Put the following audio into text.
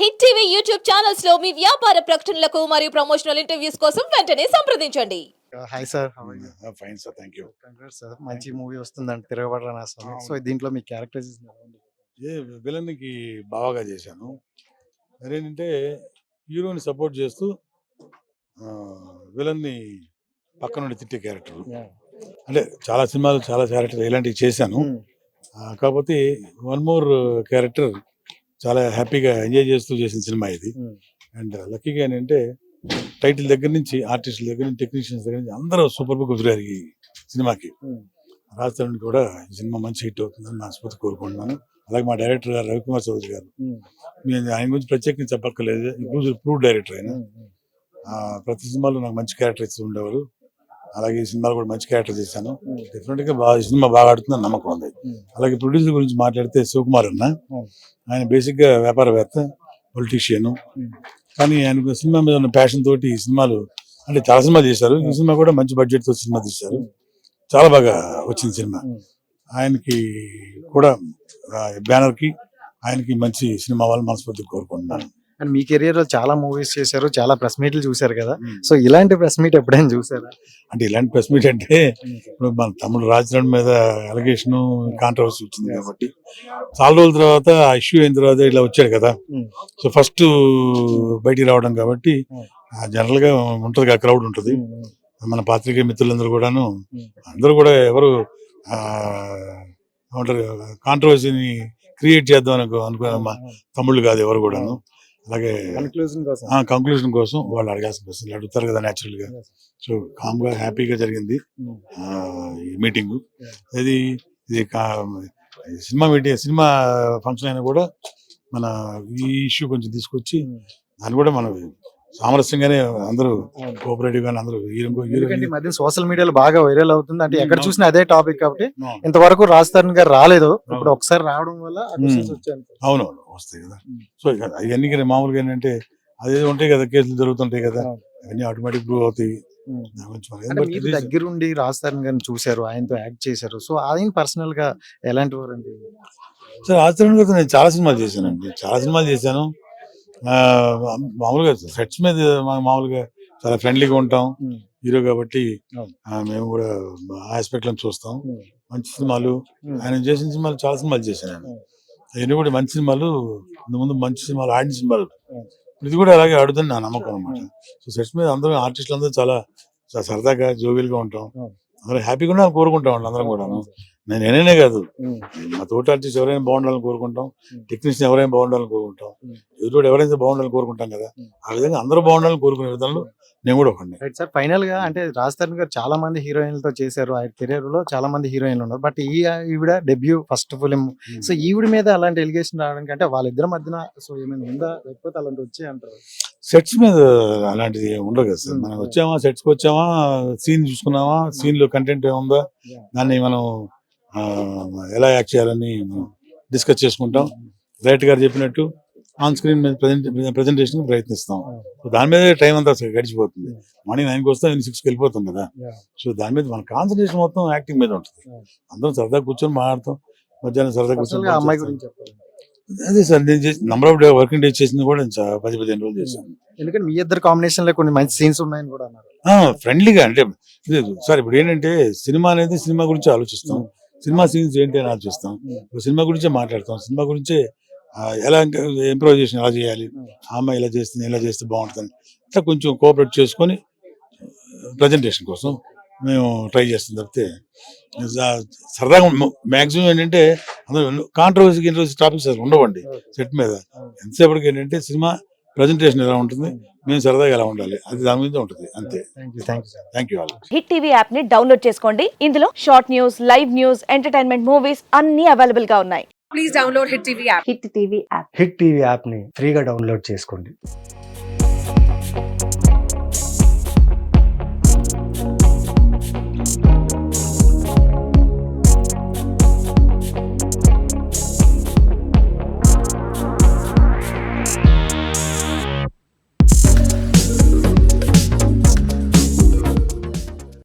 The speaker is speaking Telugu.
హిట్ టీవీ యూట్యూబ్ ఛానల్స్లో మీ వ్యాపార ప్రకటనలకు మరియు ప్రమోషనల్ ఇంటర్వ్యూస్ కోసం వెంటనే సంప్రదించండి. Hi sir fine sir thank you congrats sir మంచి మూవీ వస్తుందండి. తిరగబడరా నా స్వామి? సో దీంట్లో మీ క్యారెక్టర్స్ ఏ విలన్కి బాగా చేశాను. అదేంటంటే హీరోని సపోర్ట్ చేస్తూ విలన్ని పక్క నుండి తిట్టే క్యారెక్టర్ అంటే చాలా సినిమాలు చాలా క్యారెక్టర్ ఇలాంటివి చేశాను. ఆ, కాకపోతే వన్ మోర్ క్యారెక్టర్ చాలా హ్యాపీగా ఎంజాయ్ చేస్తూ చేసిన సినిమా ఇది. అండ్ లక్కీగా ఏంటంటే టైటిల్ దగ్గర నుంచి ఆర్టిస్టుల దగ్గర నుంచి టెక్నీషియన్స్ దగ్గర నుంచి అందరూ సూపర్గా కుదిరారు ఈ సినిమాకి. రాజధాని కూడా ఈ సినిమా మంచి హిట్ అవుతుందని మనస్ఫూర్తి కోరుకుంటున్నాను. అలాగే మా డైరెక్టర్ గారు రవికుమార్ చౌదరి గారు. నేను ఆయన గురించి ప్రత్యేకంగా చెప్పక్కర్లేదు. ప్రూవ్ డైరెక్టర్ ఆయన. ప్రతి సినిమాలో నాకు మంచి క్యారెక్టర్ ఇస్తూ ఉండేవారు. అలాగే ఈ సినిమాలో కూడా మంచి క్యారెక్టర్ చేశాను డెఫినెట్గా బాగా ఈ సినిమా బాగా ఆడుతుందని నమ్మకం ఉంది. అలాగే ప్రొడ్యూసర్ గురించి మాట్లాడితే శివకుమార్ అన్న. ఆయన బేసిక్గా వ్యాపారవేత్త పొలిటీషియన్ కానీ ఆయనకు సినిమా మీద ఉన్న ప్యాషన్ తోటి ఈ సినిమాలు అంటే చాలా సినిమా చేశారు ఈ సినిమా కూడా మంచి బడ్జెట్తో సినిమా తీశారు. చాలా బాగా వచ్చింది సినిమా. ఆయనకి కూడా బ్యానర్కి ఆయనకి మంచి సినిమా వాళ్ళని మనస్ఫూర్తి కోరుకుంటున్నాను. అండ్ మీ కెరియర్లో చాలా మూవీస్ చేశారు చాలా ప్రెస్ మీట్లు చూశారు కదా. సో ఇలాంటి ప్రెస్ మీట్ ఎప్పుడైనా చూసారా అంటే ఇలాంటి ప్రెస్ మీట్ అంటే ఇప్పుడు మన తమ్ముడు రాజధాని మీద అలిగేషన్ కాంట్రవర్సీ వచ్చింది కాబట్టి. చాలా రోజుల తర్వాత ఆ ఇష్యూ అయిన తర్వాత ఇలా వచ్చాడు కదా. సో ఫస్ట్ బయటికి రావడం కాబట్టి జనరల్గా ఉంటది కదా క్రౌడ్ ఉంటది. మన పాత్రికేయ మిత్రులందరూ కూడాను అందరూ కూడా ఎవరు ఆ, ఏమంటారు కాంట్రవర్సీని క్రియేట్ చేద్దాం అనుకో అనుకున్న తమ్ముళ్ళు కాదు ఎవరు కూడాను. అలాగే కంక్లూజన్ కోసం. వాళ్ళు అడగాల్సిన ప్రశ్నలు అడుగుతారు కదా న్యాచురల్గా. సో కామ్గా హ్యాపీగా జరిగింది. ఆ, ఈ మీటింగ్ ఇది ఇది సినిమా మీటింగ్ సినిమా ఫంక్షన్ అయినా కూడా మన ఈ ఇష్యూ కొంచెం తీసుకొచ్చి దాన్ని కూడా మనం సామరస్యంగానే అందరూ కోఆపరేటివ్ గానే అందరూ హీరో ఎందుకంటే ఈ మధ్య సోషల్ మీడియాలో బాగా వైరల్ అవుతుంది. అంటే ఎక్కడ. చూసినా అదే టాపిక్ కాబట్టి ఇంతవరకు రాజధాని గారు రాలేదు. ఇప్పుడు ఒకసారి రావడం వల్ల అవునవును వస్తాయి కదా. సో కదా మామూలుగా ఏంటంటే అదే ఉంటాయి కదా కేసులు జరుగుతుంటాయి కదా. అవును. అవన్నీ ఆటోమేటిక్ ప్రూవ్ అవుతాయి. దగ్గరుండి రాజధాని గారిని చూశారు ఆయనతో యాక్ట్ చేశారు. సో ఆయన పర్సనల్గా ఎలాంటి వారు అండి సార్ ఆచరణ కోసం నేను చాలా సినిమాలు చేశానండి. చాలా సినిమాలు చేశాను. మామూలుగా సెట్స్ మీద మామూలుగా చాలా ఫ్రెండ్లీగా ఉంటాం హీరో కాబట్టి మేము కూడా ఆ ఆస్పెక్ట్లో చూస్తాం. మంచి సినిమాలు. ఆయన చేసిన సినిమాలు చాలా సినిమాలు చేశాను ఉమ్. అవన్నీ కూడా మంచి సినిమాలు ముందు మంచి సినిమాలు ఆడిన సినిమాలు. ఇది కూడా అలాగే ఆడుతుంది నా నమ్మకం అనమాట సో సెట్స్ మీద అందరూ ఆర్టిస్టులు అందరూ చాలా సరదాగా జోవియల్గా ఉంటాం. అందరూ హ్యాపీగా ఉండాలని కోరుకుంటాం వాళ్ళు అందరం కూడా నేను నేనే కాదు. మా తోట ఆర్టిస్ట్ ఎవరైనా బాగుండాలని కోరుకుంటాం. టెక్నీషియన్ ఎవరైనా బాగుండాలని కోరుకుంటాం. ఉమ్. ఎదురు ఎవరైతే బాగుండాలని కోరుకుంటాం కదా. ఆ విధంగా అందరూ బాగుండాలని కోరుకునే విధంలో నేను కూడా ఒకడిని. రైట్ సార్ ఫైనల్గా అంటే రాజధాని గారు చాలా మంది హీరోయిన్లతో చేశారు. ఆయన కెరీర్లో చాలా మంది హీరోయిన్లు ఉన్నారు. బట్ ఈ ఈవిడ డెబ్యూ ఫస్ట్ ఫిలిం సో ఈవిడ మీద అలాంటి ఎలిగేషన్ రావడానికి అంటే వాళ్ళిద్దరి మధ్యన సో ఏమైనా ఉందా? లేకపోతే అలాంటి వచ్చాయి అంటారు? సెట్స్ మీద అలాంటిది ఉండదు కదా సార్. మనం వచ్చామా సెట్స్కి వచ్చామా సీన్ చూసుకున్నామా సీన్లో కంటెంట్ ఏముందా. దాన్ని మనం ఎలా యాక్ట్ చేయాలని డిస్కస్ చేసుకుంటాం. డైరెక్ట్ గారు చెప్పినట్టు ఆన్ స్క్రీన్ మీద ప్రెజెంటేషన్ ప్రయత్నిస్తాం. దాని మీద టైం అంతా గడిచిపోతుంది. మార్నింగ్ నైన్కి వస్తే నేను సిక్స్కి వెళ్ళిపోతాం కదా. సో దాని మీద మన కాన్సన్ట్రేషన్ మొత్తం యాక్టింగ్ మీద ఉంటుంది. అందరం సరదా కూర్చొని మాట్లాడతాం. మధ్యాహ్నం సరదా కూర్చొని అమ్మాయి. గురించి అదే సార్ నేను చేసి number of day working days చేసింది కూడా నేను చా- పది పదిహేను రోజులు చేశాను. ఎందుకంటే మీ ఇద్దరు కాంబినేషన్లో కొన్ని మంచి సీన్స్ ఉన్నాయని కూడా అన్నారు. ఫ్రెండ్లీగా అంటే ఇది సార్ ఇప్పుడు ఏంటంటే సినిమా అనేది సినిమా గురించి ఆలోచిస్తాం. సినిమా సీన్స్ ఏంటి అని ఆలోచిస్తాం. ఇప్పుడు సినిమా గురించే మాట్లాడతాం. సినిమా గురించే ఆ, ఎలా ఇంప్రూవైజేషన్ ఎలా చేయాలి? ఆ అమ్మాయి ఇలా చేస్తుంది ఇలా చేస్తే బాగుంటుంది అట్లా కొంచెం కోఆపరేట్ చేసుకొని ప్రజెంటేషన్ కోసం మేము ట్రై చేస్తాం తప్పితే సరదాగా మ్యాక్సిమం ఏంటంటే అందులో కాంట్రవర్సీ గింట్రవర్సీ టాపిక్స్ అసలు ఉండవండి సెట్ మీద. ఎంతసేపటికి ఏంటంటే సినిమా ప్రజెంటేషన్ ఎలా ఉంటుంది మేము సరదాగా ఎలా ఉండాలి అది దాని మీద ఉంటుంది అంతే. థ్యాంక్ యూ హిట్ టీవీ యాప్ని డౌన్లోడ్ చేసుకోండి. ఇందులో short news live news entertainment movies అన్ని అవైలబుల్గా ఉన్నాయి. Please download Hit TV app. Hit TV app. Hit TV యాప్ని ఫ్రీగా డౌన్లోడ్ చేసుకోండి.